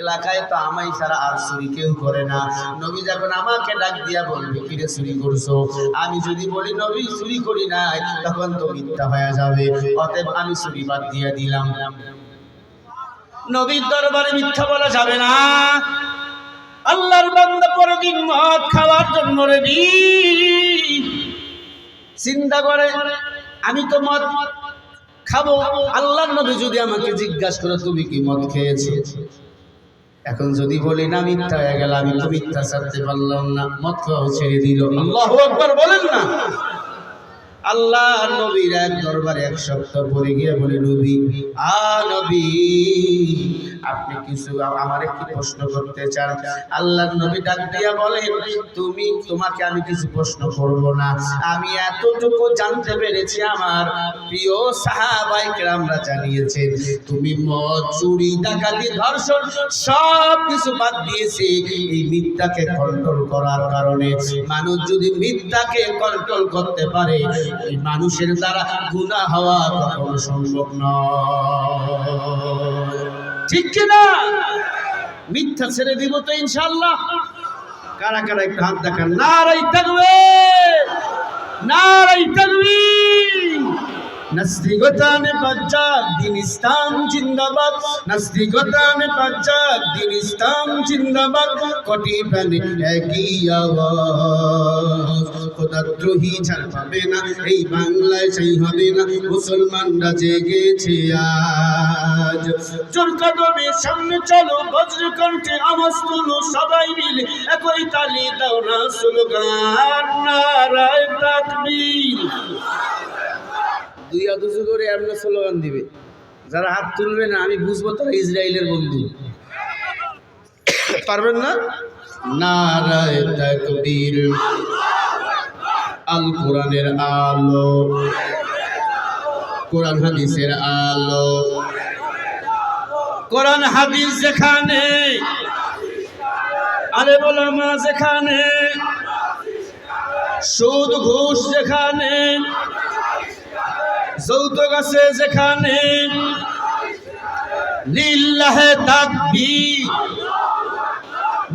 এলাকায় তো আমাই ছাড়া আর চুরি কেউ করে না। নবী যখন আমাকে ডাক দিয়া বলবে, কিরে চুরি করছ? আমি যদি বলি, নবী, চুরি করি নাই, তখন তো মিথ্যা হয়ে যাবে। অতএব আমি চুরি বাদ দিয়া দিলাম। নবীর দরবারে মিথ্যা বলা যাবে না। আল্লাহর বান্দা পরদিন মদ খাওয়ার জন্য রেডি। চিন্তা করে, আমি তো মদ খাব। আল্লাহর নবী যদি আমাকে জিজ্ঞাসা করে, তুমি কি মদ খেয়েছো? এখন যদি বলি, না, মিথ্যা হয়ে গেল, আমি তো মিথ্যা ছাড়তে পারলাম না। মত ছেড়ে দিল। আল্লাহ একবার বলেন না। আল্লাহ নবীর এক দরবারে এক সপ্তাহ পরে গিয়ে বলে, নবী, আ নবী। আপনি কিছু আমারে কি প্রশ্ন করতে চান? আল্লাহ নবী ডাক দিয়া বলেন, তুমি, তোমাকে আমি কিছু প্রশ্ন করব না। আমি এতটুকু জানতে পেরেছি আমার প্রিয় সাহাবাই কেরামরা জানিয়েছেন, তুমি মদ, চুরি, ডাকাতি, ধর্ষণ, সব কিছু বাদ দিয়েছে। এই মিথ্যাকে কন্ট্রোল করার কারণে মানুষ যদি মিথ্যাকে কন্ট্রোল করতে পারে, এই মানুষের দ্বারা গুণা হওয়া কখনো সম্ভব নয়। ঠিক কিনা? মিথ্যা ছেড়ে দিব তো ইনশাল্লাহ কারা কারা একটু হাত দেখান? নারাই থাকবে নারাই থাকবি নাস্তিকতানে পাঞ্জাব দিন ইসলাম জিন্দাবাদ। জিন্দাবাদ। কটি প্যানে একই আওয়াজ। খোদাদ্রোহী ছাড় পাবে না এই বাংলায় সেই হবে না মুসলমানরা জেগেছে আজ। জোর কদমে সামনে চলো বজ্র কণ্ঠে আওয়াজ তুলো সবাই মিলে একই তালি দাও না স্লোগান নারায় তাকবীর। দুই উঁচু করে এমন স্লোগান দিবে যারা হাত তুলবে না আমি বুঝব তারা ইসরায়েলের বন্ধু। পারবেন না? নারায় তাকবীর। আল কোরআনের আলো। কোরআন হাদিসের আলো। কোরআন হাদিস যেখানে আরে মা যেখানে, সুদ ঘুষ যেখানে যৌতুক আছে যেখানে, লিল্লাহে তাকবীর।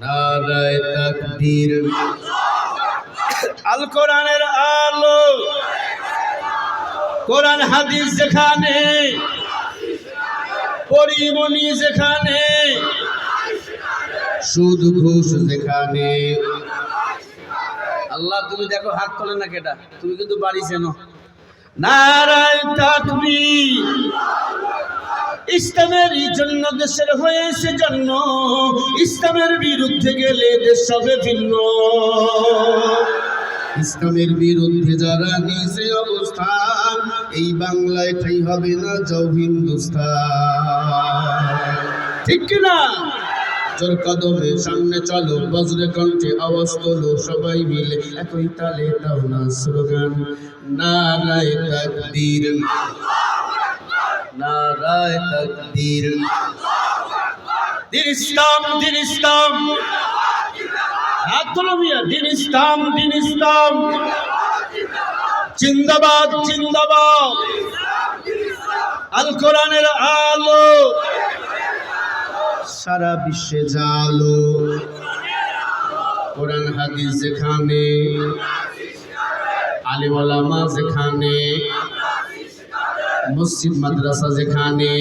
নারায় তাকবীর। আল কোরআনের আলো। কোরআন হাদিস যেখানে, পরিমণি যেখানে, সুদ ঘুষ যেখানে। আল্লাহ, তুমি দেখো হাত তোলে না কেটা? তুমি কিন্তু বাড়ি চেনো। নারায় তাকবীর। ইসলামের জন্য দেশের হয়েছে জন্ম। ইসলামের বিরুদ্ধে গেলে দেশ হবে ভিন্ন। ইসলামের বিরুদ্ধে যারা নিজে অবস্থান এই বাংলায় ঠাই হবে না যাও হিন্দুস্তান। ঠিক কিনা চোর কদমে সামনে চলো বজ্রে কণ্ঠে আওয়াজ তোলো সবাই মিলে। একই তালে দাও না স্লোগান নারায় তাকবীর। নারায় তাকবীর। দিন ইসলাম দিন ইসলাম দিন ইসলাম দিন ইসলাম জিন্দাবাদ জিন্দাবাদ। আল কোরআনের আলো। সারা বিশ্বে জালো। কোরআন, হাদিস যেখানে আলিমালামা যেখানে। মসজিদ মাদ্রাসা যেখানে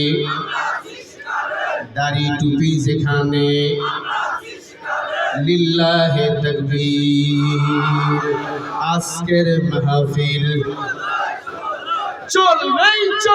দাড়ি টুপি যেখানে লিল্লাহে তকবীর আজকের মাহফিল চলবেই চল